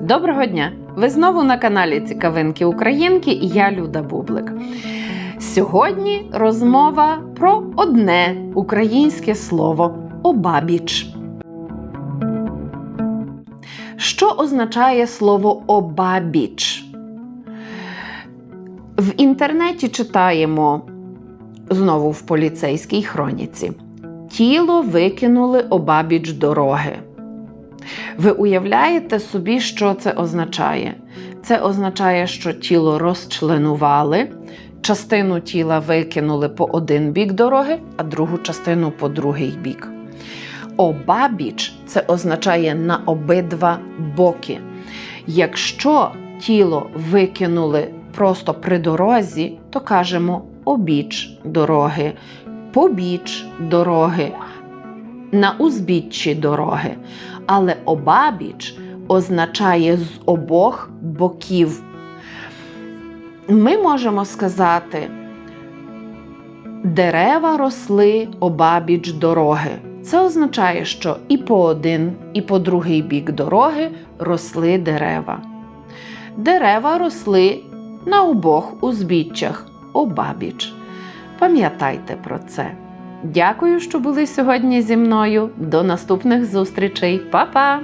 Доброго дня! Ви знову на каналі Цікавинки Українки і я Люда Бублик. Сьогодні розмова про одне українське слово обабіч. Що означає слово обабіч? В інтернеті читаємо знову в поліцейській хроніці. Тіло викинули обабіч дороги. Ви уявляєте собі, що це означає? Це означає, що тіло розчленували, частину тіла викинули по один бік дороги, а другу частину по другий бік. Обабіч це означає на обидва боки. Якщо тіло викинули просто при дорозі, то кажемо обіч дороги, побіч дороги, на узбіччі дороги. Але обабіч означає з обох боків. Ми можемо сказати, дерева росли обабіч дороги. Це означає, що і по один, і по другий бік дороги росли дерева. Дерева росли на обох узбіччях обабіч. Пам'ятайте про це. Дякую, що були сьогодні зі мною. До наступних зустрічей. Па-па!